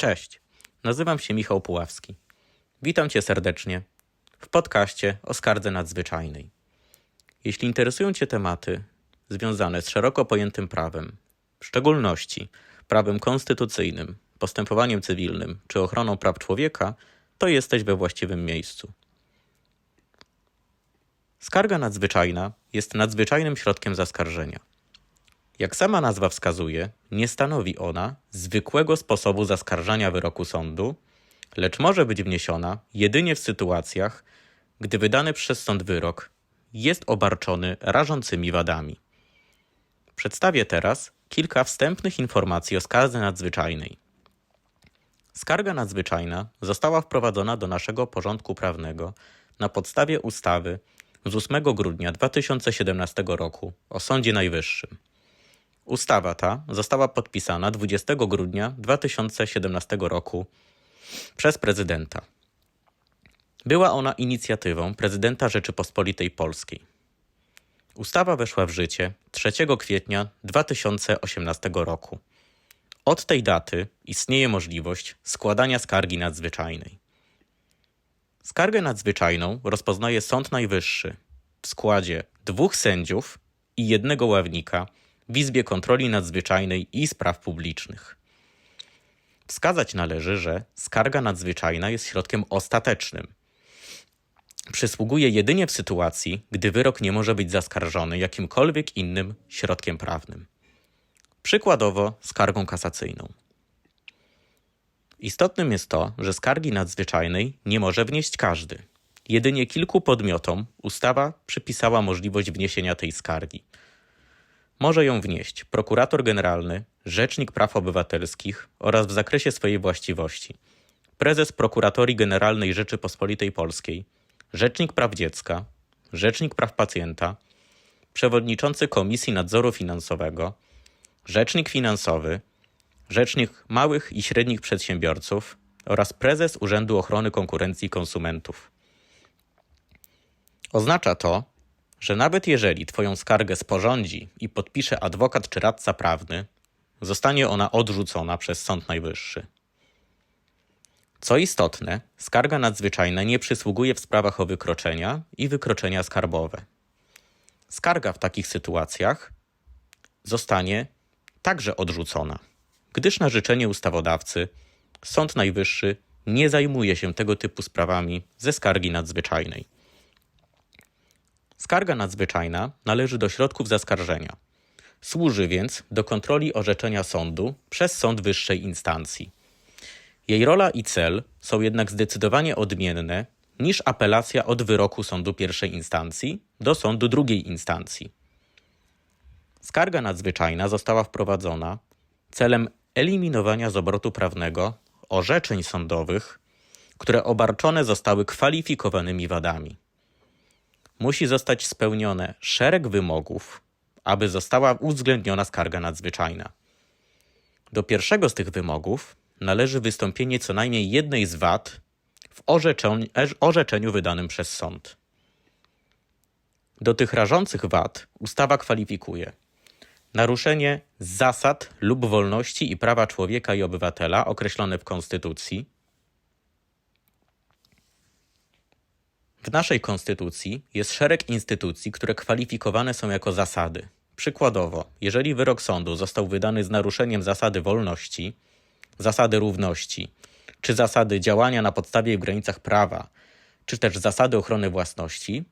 Cześć, nazywam się Michał Puławski. Witam Cię serdecznie w podcaście o skardze nadzwyczajnej. Jeśli interesują Cię tematy związane z szeroko pojętym prawem, w szczególności prawem konstytucyjnym, postępowaniem cywilnym czy ochroną praw człowieka, to jesteś we właściwym miejscu. Skarga nadzwyczajna jest nadzwyczajnym środkiem zaskarżenia. Jak sama nazwa wskazuje, nie stanowi ona zwykłego sposobu zaskarżania wyroku sądu, lecz może być wniesiona jedynie w sytuacjach, gdy wydany przez sąd wyrok jest obarczony rażącymi wadami. Przedstawię teraz kilka wstępnych informacji o skardze nadzwyczajnej. Skarga nadzwyczajna została wprowadzona do naszego porządku prawnego na podstawie ustawy z 8 grudnia 2017 roku o Sądzie Najwyższym. Ustawa ta została podpisana 20 grudnia 2017 roku przez prezydenta. Była ona inicjatywą prezydenta Rzeczypospolitej Polskiej. Ustawa weszła w życie 3 kwietnia 2018 roku. Od tej daty istnieje możliwość składania skargi nadzwyczajnej. Skargę nadzwyczajną rozpoznaje Sąd Najwyższy w składzie dwóch sędziów i jednego ławnika w Izbie Kontroli Nadzwyczajnej i Spraw Publicznych. Wskazać należy, że skarga nadzwyczajna jest środkiem ostatecznym. Przysługuje jedynie w sytuacji, gdy wyrok nie może być zaskarżony jakimkolwiek innym środkiem prawnym. Przykładowo skargą kasacyjną. Istotnym jest to, że skargi nadzwyczajnej nie może wnieść każdy. Jedynie kilku podmiotom ustawa przypisała możliwość wniesienia tej skargi. Może ją wnieść prokurator generalny, rzecznik praw obywatelskich oraz w zakresie swojej właściwości prezes Prokuratorii Generalnej Rzeczypospolitej Polskiej, rzecznik praw dziecka, rzecznik praw pacjenta, przewodniczący Komisji Nadzoru Finansowego, rzecznik finansowy, rzecznik małych i średnich przedsiębiorców oraz prezes Urzędu Ochrony Konkurencji i Konsumentów. Oznacza to, że nawet jeżeli Twoją skargę sporządzi i podpisze adwokat czy radca prawny, zostanie ona odrzucona przez Sąd Najwyższy. Co istotne, skarga nadzwyczajna nie przysługuje w sprawach o wykroczenia i wykroczenia skarbowe. Skarga w takich sytuacjach zostanie także odrzucona, gdyż na życzenie ustawodawcy Sąd Najwyższy nie zajmuje się tego typu sprawami ze skargi nadzwyczajnej. Skarga nadzwyczajna należy do środków zaskarżenia. Służy więc do kontroli orzeczenia sądu przez sąd wyższej instancji. Jej rola i cel są jednak zdecydowanie odmienne niż apelacja od wyroku sądu pierwszej instancji do sądu drugiej instancji. Skarga nadzwyczajna została wprowadzona celem eliminowania z obrotu prawnego orzeczeń sądowych, które obarczone zostały kwalifikowanymi wadami. Musi zostać spełnione szereg wymogów, aby została uwzględniona skarga nadzwyczajna. Do pierwszego z tych wymogów należy wystąpienie co najmniej jednej z wad w orzeczeniu, orzeczeniu wydanym przez sąd. Do tych rażących wad ustawa kwalifikuje naruszenie zasad lub wolności i prawa człowieka i obywatela określone w Konstytucji. W naszej Konstytucji jest szereg instytucji, które kwalifikowane są jako zasady. Przykładowo, jeżeli wyrok sądu został wydany z naruszeniem zasady wolności, zasady równości, czy zasady działania na podstawie i w granicach prawa, czy też zasady ochrony własności,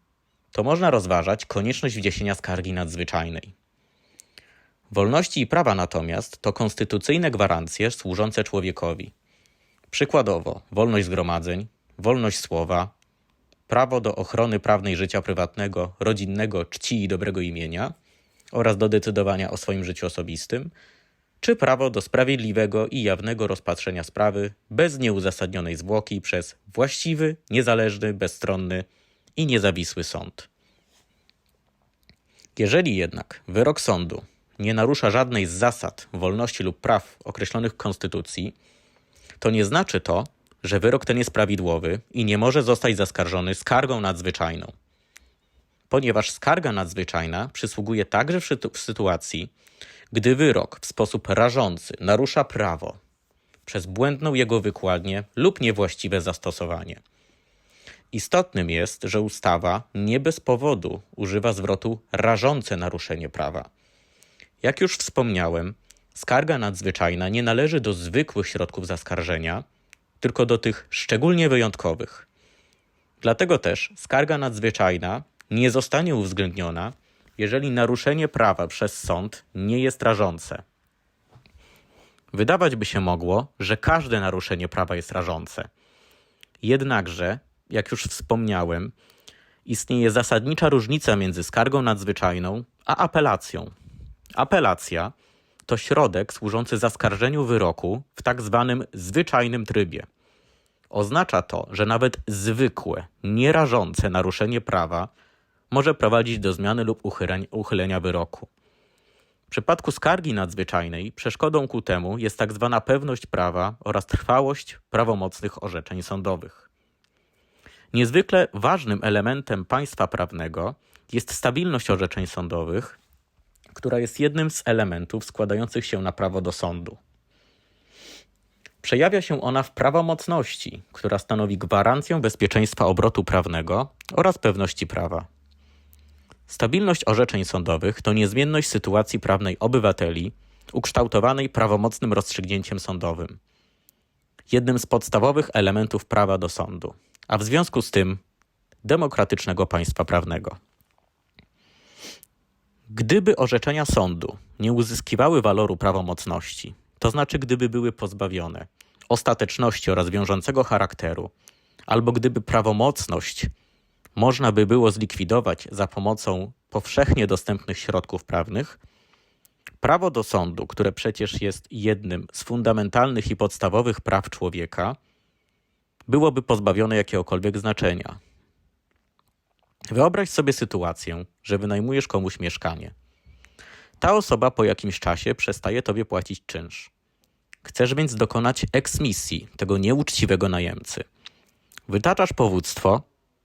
to można rozważać konieczność wniesienia skargi nadzwyczajnej. Wolności i prawa natomiast to konstytucyjne gwarancje służące człowiekowi. Przykładowo, wolność zgromadzeń, wolność słowa, prawo do ochrony prawnej życia prywatnego, rodzinnego, czci i dobrego imienia oraz do decydowania o swoim życiu osobistym, czy prawo do sprawiedliwego i jawnego rozpatrzenia sprawy bez nieuzasadnionej zwłoki przez właściwy, niezależny, bezstronny i niezawisły sąd. Jeżeli jednak wyrok sądu nie narusza żadnej z zasad wolności lub praw określonych w Konstytucji, to nie znaczy to, że wyrok ten jest prawidłowy i nie może zostać zaskarżony skargą nadzwyczajną. Ponieważ skarga nadzwyczajna przysługuje także w, sytuacji, gdy wyrok w sposób rażący narusza prawo, przez błędną jego wykładnię lub niewłaściwe zastosowanie. Istotnym jest, że ustawa nie bez powodu używa zwrotu rażące naruszenie prawa. Jak już wspomniałem, skarga nadzwyczajna nie należy do zwykłych środków zaskarżenia, tylko do tych szczególnie wyjątkowych. Dlatego też skarga nadzwyczajna nie zostanie uwzględniona, jeżeli naruszenie prawa przez sąd nie jest rażące. Wydawać by się mogło, że każde naruszenie prawa jest rażące. Jednakże, jak już wspomniałem, istnieje zasadnicza różnica między skargą nadzwyczajną a apelacją. Apelacja to środek służący zaskarżeniu wyroku w tak zwanym zwyczajnym trybie. Oznacza to, że nawet zwykłe, nierażące naruszenie prawa może prowadzić do zmiany lub uchylenia wyroku. W przypadku skargi nadzwyczajnej przeszkodą ku temu jest tak zwana pewność prawa oraz trwałość prawomocnych orzeczeń sądowych. Niezwykle ważnym elementem państwa prawnego jest stabilność orzeczeń sądowych, która jest jednym z elementów składających się na prawo do sądu. Przejawia się ona w prawomocności, która stanowi gwarancję bezpieczeństwa obrotu prawnego oraz pewności prawa. Stabilność orzeczeń sądowych to niezmienność sytuacji prawnej obywateli ukształtowanej prawomocnym rozstrzygnięciem sądowym. Jednym z podstawowych elementów prawa do sądu, a w związku z tym demokratycznego państwa prawnego. Gdyby orzeczenia sądu nie uzyskiwały waloru prawomocności, to znaczy gdyby były pozbawione ostateczności oraz wiążącego charakteru, albo gdyby prawomocność można by było zlikwidować za pomocą powszechnie dostępnych środków prawnych, prawo do sądu, które przecież jest jednym z fundamentalnych i podstawowych praw człowieka, byłoby pozbawione jakiegokolwiek znaczenia. Wyobraź sobie sytuację, że wynajmujesz komuś mieszkanie. Ta osoba po jakimś czasie przestaje tobie płacić czynsz. Chcesz więc dokonać eksmisji tego nieuczciwego najemcy. Wytaczasz powództwo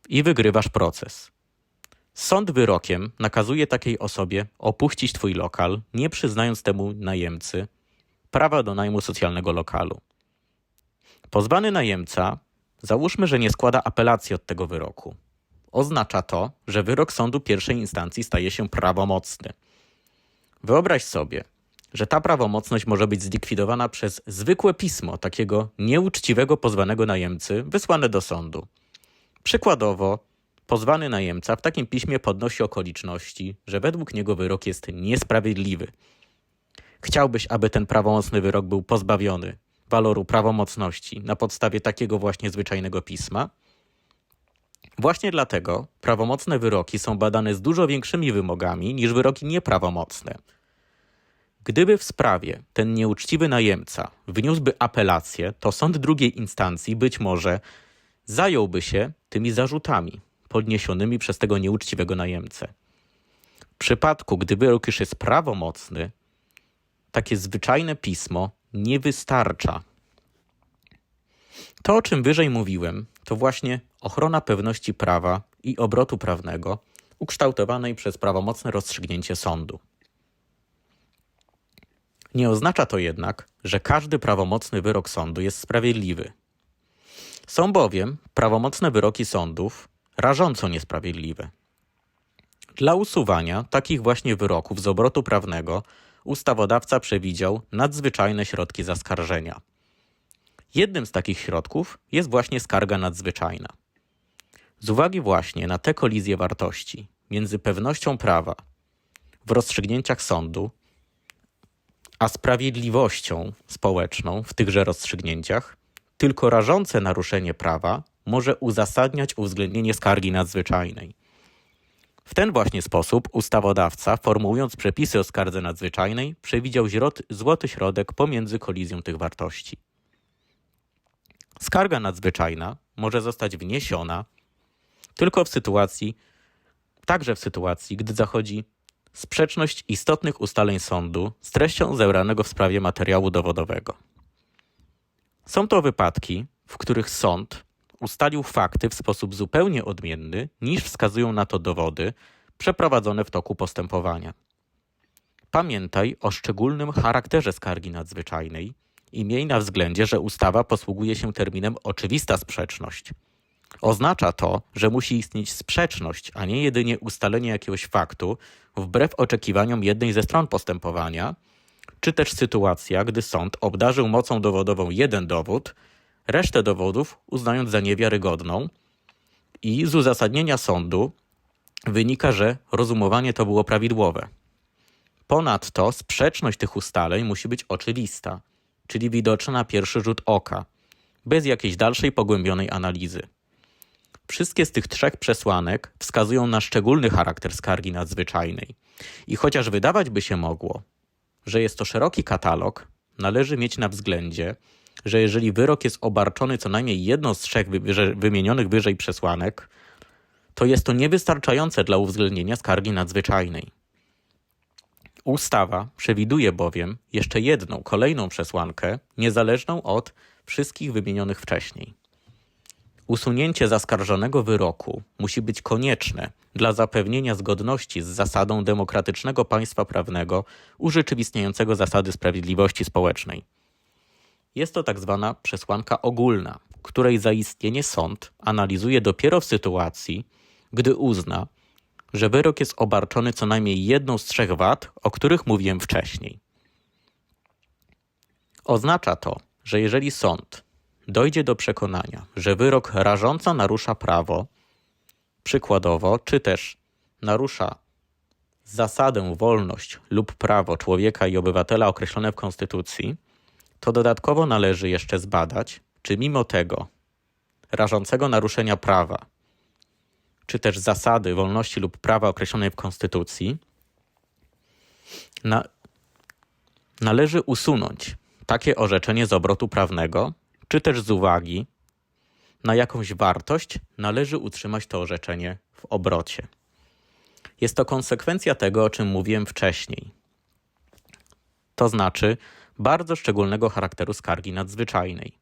i wygrywasz proces. Sąd wyrokiem nakazuje takiej osobie opuścić twój lokal, nie przyznając temu najemcy prawa do najmu socjalnego lokalu. Pozwany najemca, załóżmy, że nie składa apelacji od tego wyroku. Oznacza to, że wyrok sądu pierwszej instancji staje się prawomocny. Wyobraź sobie, że ta prawomocność może być zlikwidowana przez zwykłe pismo takiego nieuczciwego pozwanego najemcy wysłane do sądu. Przykładowo, pozwany najemca w takim piśmie podnosi okoliczności, że według niego wyrok jest niesprawiedliwy. Chciałbyś, aby ten prawomocny wyrok był pozbawiony waloru prawomocności na podstawie takiego właśnie zwyczajnego pisma? Właśnie dlatego prawomocne wyroki są badane z dużo większymi wymogami niż wyroki nieprawomocne. Gdyby w sprawie ten nieuczciwy najemca wniósłby apelację, to sąd drugiej instancji być może zająłby się tymi zarzutami podniesionymi przez tego nieuczciwego najemcę. W przypadku, gdy wyrok już jest prawomocny, takie zwyczajne pismo nie wystarcza. To, o czym wyżej mówiłem, to właśnie ochrona pewności prawa i obrotu prawnego ukształtowanej przez prawomocne rozstrzygnięcie sądu. Nie oznacza to jednak, że każdy prawomocny wyrok sądu jest sprawiedliwy. Są bowiem prawomocne wyroki sądów rażąco niesprawiedliwe. Dla usuwania takich właśnie wyroków z obrotu prawnego ustawodawca przewidział nadzwyczajne środki zaskarżenia. Jednym z takich środków jest właśnie skarga nadzwyczajna. Z uwagi właśnie na te kolizje wartości między pewnością prawa w rozstrzygnięciach sądu a sprawiedliwością społeczną w tychże rozstrzygnięciach, tylko rażące naruszenie prawa może uzasadniać uwzględnienie skargi nadzwyczajnej. W ten właśnie sposób ustawodawca, formułując przepisy o skardze nadzwyczajnej, przewidział złoty środek pomiędzy kolizją tych wartości. Skarga nadzwyczajna może zostać wniesiona tylko w sytuacji, także w sytuacji, gdy zachodzi sprzeczność istotnych ustaleń sądu z treścią zebranego w sprawie materiału dowodowego. Są to wypadki, w których sąd ustalił fakty w sposób zupełnie odmienny niż wskazują na to dowody przeprowadzone w toku postępowania. Pamiętaj o szczególnym charakterze skargi nadzwyczajnej I miej na względzie, że ustawa posługuje się terminem oczywista sprzeczność. Oznacza to, że musi istnieć sprzeczność, a nie jedynie ustalenie jakiegoś faktu wbrew oczekiwaniom jednej ze stron postępowania, czy też sytuacja, gdy sąd obdarzył mocą dowodową jeden dowód, resztę dowodów uznając za niewiarygodną i z uzasadnienia sądu wynika, że rozumowanie to było prawidłowe. Ponadto sprzeczność tych ustaleń musi być oczywista, czyli widoczna na pierwszy rzut oka, bez jakiejś dalszej pogłębionej analizy. Wszystkie z tych trzech przesłanek wskazują na szczególny charakter skargi nadzwyczajnej. I chociaż wydawać by się mogło, że jest to szeroki katalog, należy mieć na względzie, że jeżeli wyrok jest obarczony co najmniej jedną z trzech wymienionych wyżej przesłanek, to jest to niewystarczające dla uwzględnienia skargi nadzwyczajnej. Ustawa przewiduje bowiem jeszcze jedną, kolejną przesłankę, niezależną od wszystkich wymienionych wcześniej. Usunięcie zaskarżonego wyroku musi być konieczne dla zapewnienia zgodności z zasadą demokratycznego państwa prawnego urzeczywistniającego zasady sprawiedliwości społecznej. Jest to tak zwana przesłanka ogólna, której zaistnienie sąd analizuje dopiero w sytuacji, gdy uzna, że wyrok jest obarczony co najmniej jedną z trzech wad, o których mówiłem wcześniej. Oznacza to, że jeżeli sąd dojdzie do przekonania, że wyrok rażąco narusza prawo, przykładowo, czy też narusza zasadę wolność lub prawo człowieka i obywatela określone w Konstytucji, to dodatkowo należy jeszcze zbadać, czy mimo tego rażącego naruszenia prawa, czy też zasady wolności lub prawa określonej w Konstytucji, na, należy usunąć takie orzeczenie z obrotu prawnego, czy też z uwagi na jakąś wartość należy utrzymać to orzeczenie w obrocie. Jest to konsekwencja tego, o czym mówiłem wcześniej. To znaczy bardzo szczególnego charakteru skargi nadzwyczajnej.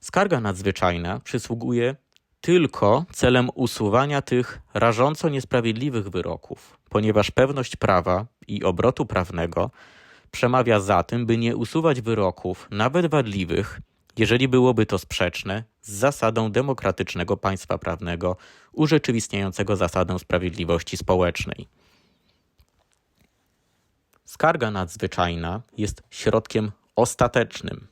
Skarga nadzwyczajna przysługuje tylko celem usuwania tych rażąco niesprawiedliwych wyroków, ponieważ pewność prawa i obrotu prawnego przemawia za tym, by nie usuwać wyroków, nawet wadliwych, jeżeli byłoby to sprzeczne z zasadą demokratycznego państwa prawnego urzeczywistniającego zasadę sprawiedliwości społecznej. Skarga nadzwyczajna jest środkiem ostatecznym.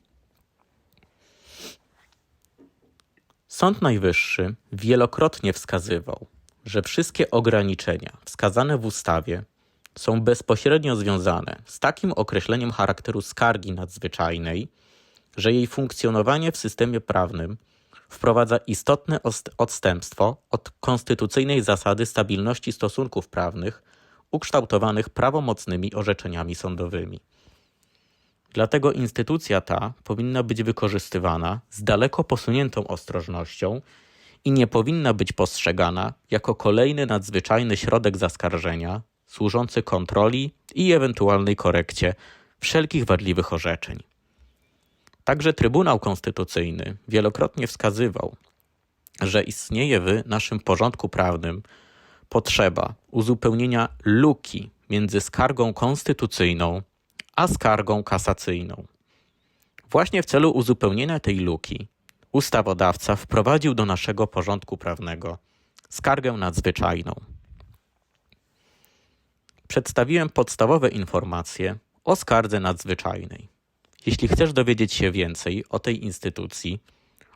Sąd Najwyższy wielokrotnie wskazywał, że wszystkie ograniczenia wskazane w ustawie są bezpośrednio związane z takim określeniem charakteru skargi nadzwyczajnej, że jej funkcjonowanie w systemie prawnym wprowadza istotne odstępstwo od konstytucyjnej zasady stabilności stosunków prawnych ukształtowanych prawomocnymi orzeczeniami sądowymi. Dlatego instytucja ta powinna być wykorzystywana z daleko posuniętą ostrożnością i nie powinna być postrzegana jako kolejny nadzwyczajny środek zaskarżenia służący kontroli i ewentualnej korekcie wszelkich wadliwych orzeczeń. Także Trybunał Konstytucyjny wielokrotnie wskazywał, że istnieje w naszym porządku prawnym potrzeba uzupełnienia luki między skargą konstytucyjną a skargą kasacyjną. Właśnie w celu uzupełnienia tej luki ustawodawca wprowadził do naszego porządku prawnego skargę nadzwyczajną. Przedstawiłem podstawowe informacje o skardze nadzwyczajnej. Jeśli chcesz dowiedzieć się więcej o tej instytucji,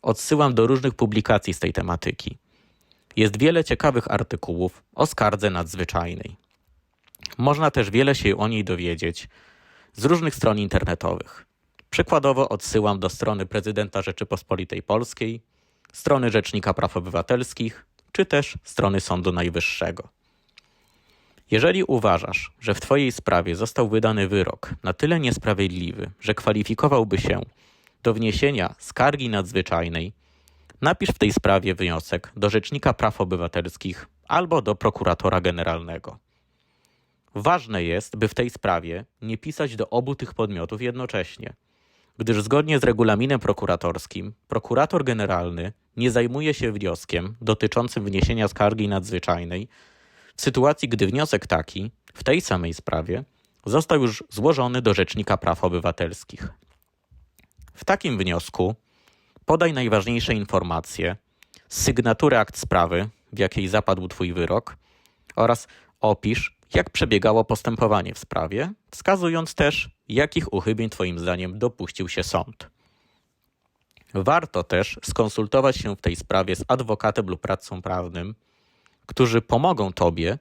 odsyłam do różnych publikacji z tej tematyki. Jest wiele ciekawych artykułów o skardze nadzwyczajnej. Można też wiele się o niej dowiedzieć z różnych stron internetowych. Przykładowo odsyłam do strony prezydenta Rzeczypospolitej Polskiej, strony Rzecznika Praw Obywatelskich, czy też strony Sądu Najwyższego. Jeżeli uważasz, że w Twojej sprawie został wydany wyrok na tyle niesprawiedliwy, że kwalifikowałby się do wniesienia skargi nadzwyczajnej, napisz w tej sprawie wniosek do Rzecznika Praw Obywatelskich albo do prokuratora generalnego. Ważne jest, by w tej sprawie nie pisać do obu tych podmiotów jednocześnie, gdyż zgodnie z regulaminem prokuratorskim prokurator generalny nie zajmuje się wnioskiem dotyczącym wniesienia skargi nadzwyczajnej w sytuacji, gdy wniosek taki w tej samej sprawie został już złożony do Rzecznika Praw Obywatelskich. W takim wniosku podaj najważniejsze informacje, sygnaturę akt sprawy, w jakiej zapadł Twój wyrok oraz opisz, jak przebiegało postępowanie w sprawie, wskazując też, jakich uchybień Twoim zdaniem dopuścił się sąd. Warto też skonsultować się w tej sprawie z adwokatem lub radcą prawnym, którzy pomogą Tobie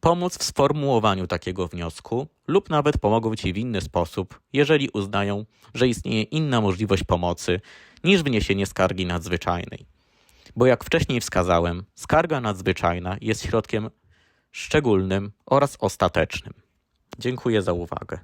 pomóc w sformułowaniu takiego wniosku lub nawet pomogą Ci w inny sposób, jeżeli uznają, że istnieje inna możliwość pomocy niż wniesienie skargi nadzwyczajnej. Bo jak wcześniej wskazałem, skarga nadzwyczajna jest środkiem szczególnym oraz ostatecznym. Dziękuję za uwagę.